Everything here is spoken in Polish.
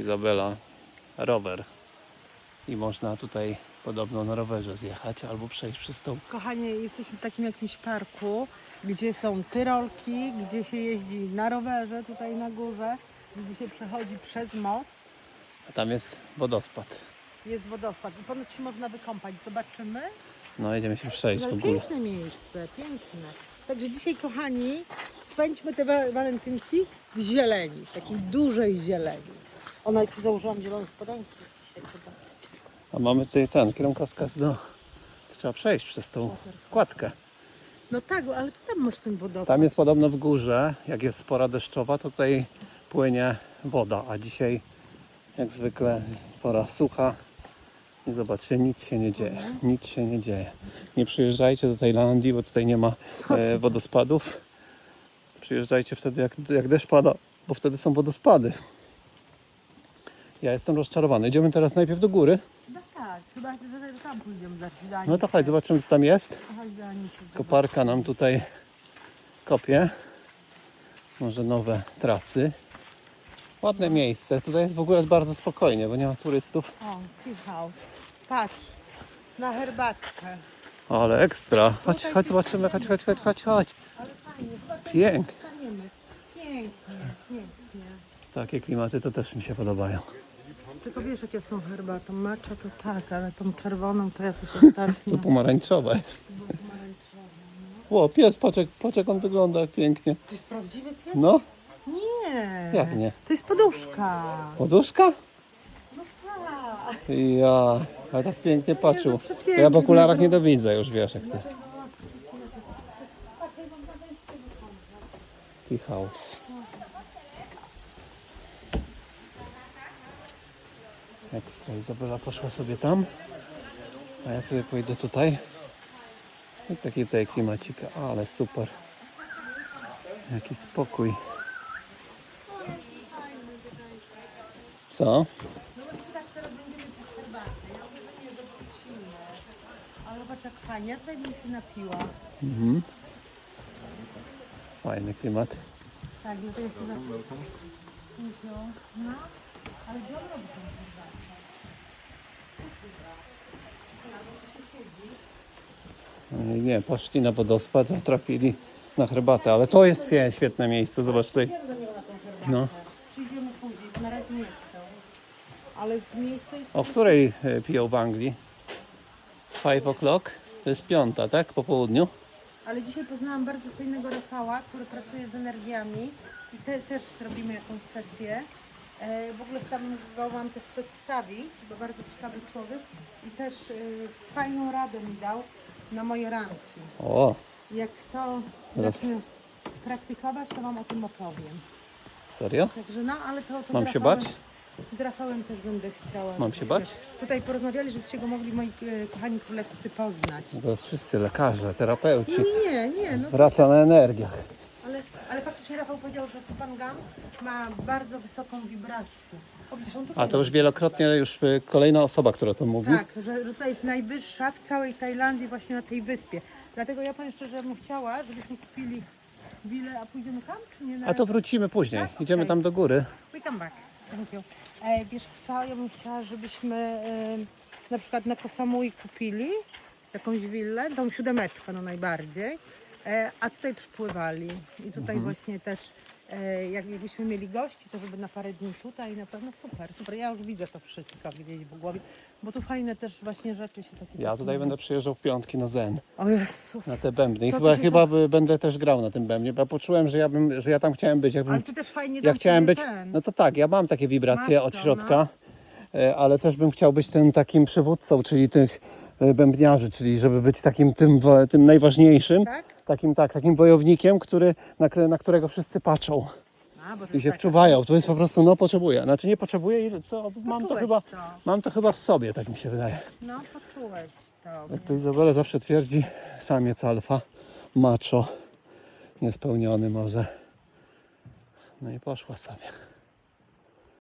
Izabela rower. I można tutaj podobno na rowerze zjechać albo przejść przez tą. Kochanie, jesteśmy w takim jakimś parku, gdzie są tyrolki, gdzie się jeździ na rowerze tutaj na górze, gdzie się przechodzi przez most. A tam jest wodospad. Jest wodospad i ponoć się można wykąpać. Zobaczymy. No idziemy się przejść w Ale ogóle. piękne miejsce, piękne. Także dzisiaj, kochani, spędźmy te wa- walentynki w zieleni, w takiej dużej zieleni. Ona jak sobie założyłam zielone spodenki dzisiaj. A mamy tutaj ten kierunkowskaz do... Trzeba przejść przez tą kładkę. No tak, ale to tam masz ten wodospad. Tam jest podobno w górze, jak jest pora deszczowa, to tutaj płynie woda, a dzisiaj jak zwykle pora sucha i zobaczcie, nic się nie dzieje, nic się nie dzieje. Nie przyjeżdżajcie do Tajlandii, bo tutaj nie ma e, wodospadów. Przyjeżdżajcie wtedy jak, jak deszcz pada, bo wtedy są wodospady. Ja jestem rozczarowany. Idziemy teraz najpierw do góry. No tak, chyba że tam pójdziemy za chwilę. No to chodź, zobaczymy co tam jest. Koparka nam tutaj kopie. Może nowe trasy. Ładne miejsce. Tutaj jest w ogóle bardzo spokojnie, bo nie ma turystów. O, tea house. Patrz, na herbatkę. Ale ekstra. Chodź, Tutaj chodź, się zobaczymy. Chodź, chodź, chodź, chodź, chodź. Ale fajnie, chyba tutaj Pięknie. Pięknie, pięknie. Takie klimaty to też mi się podobają. Tylko wiesz, jak jest tą herbatą. Macza to tak, ale tą czerwoną to ja coś ostatnio. To pomarańczowa jest. Ło, pies, patrz jak, patrz jak on wygląda, jak pięknie. To jest prawdziwy pies? No, Nie. jak nie? To jest poduszka. Poduszka? No tak. Ja, ale tak pięknie patrzył. Ja w okularach no. nie dowidzę już, wiesz jak to. Tea house. Ekstra. Izabela poszła sobie tam, a ja sobie pójdę tutaj. I taki tutaj klimacik, ale super. Jaki spokój. Co? No tak. Ale zobacz jak fajnie. Ja tutaj bym się napiła. Mhm. Fajny klimat. Tak, no to jest. No, ale gdzie on robi tą herbatę? No i Nie, poszli na wodospad, a trafili na herbatę, ale to jest fie- świetne miejsce, zobacz tutaj. Idziemy do niego na tą herbatę. No. Przyjdziemy później, bo na razie nie chcę. Ale z miejsca jest... O której e, piją w Anglii? Five o'clock? To jest piąta, tak? Po południu? Ale dzisiaj poznałam bardzo fajnego Rafała, który pracuje z energiami i te, też zrobimy jakąś sesję. E, w ogóle chciałabym go Wam też przedstawić, bo bardzo ciekawy człowiek i też e, fajną radę mi dał na moje ranki. O, Jak to zacznę praktykować, to Wam o tym opowiem. serio? Także no, ale to, to Mam się bać? Z Rafałem też będę chciała. Mam się bać? Tutaj porozmawiali, żebyście go mogli moi e, kochani królewscy poznać. No To wszyscy lekarze, terapeuci. Nie, nie, nie, no Wraca na energiach. Faktycznie Rafał powiedział, że pan Gam ma bardzo wysoką wibrację. A to już wielokrotnie, już e, kolejna osoba, która to mówi. Tak, że, że to jest najwyższa w całej Tajlandii właśnie na tej wyspie. Dlatego ja powiem szczerze, bym chciała, żebyśmy kupili willę, a pójdziemy tam, czy nie? Na A to wrócimy później. Tak? Idziemy Okej. tam do góry. We come back. Thank you. E, wiesz co, ja bym chciała, żebyśmy e, na przykład na Kosamui kupili jakąś willę, tą siódemeczkę no najbardziej, a tutaj przypływali. I tutaj właśnie też e, jak, jakbyśmy mieli gości, to żeby na parę dni tutaj, na pewno super, super. Ja już widzę to wszystko gdzieś w głowie, bo tu fajne też właśnie rzeczy się takie... Ja tutaj będę przyjeżdżał w piątki na Zen. O Jezus. Na te bębny. I To, chyba, chyba będę też grał na tym bębnie, bo ja poczułem, że ja, bym, że ja tam chciałem być. Jakbym Ale tu też fajnie Ja chciałem być, ten. no to tak, ja mam takie wibracje Masz od to, środka, e, ale też bym chciał być tym takim przywódcą, czyli tych e, bębniarzy, czyli żeby być takim tym, tym najważniejszym, Tak? Takim tak, takim wojownikiem, który, na, na którego wszyscy patrzą A, bo to i jest się taka- wczuwają. To jest po prostu, no potrzebuję. Znaczy nie potrzebuję i to mam to Poczułeś chyba, to. mam to chyba w sobie, tak mi się wydaje. No, poczułeś to. Jak to Izabela zawsze twierdzi, samiec alfa, macho, niespełniony może. No i poszła sobie.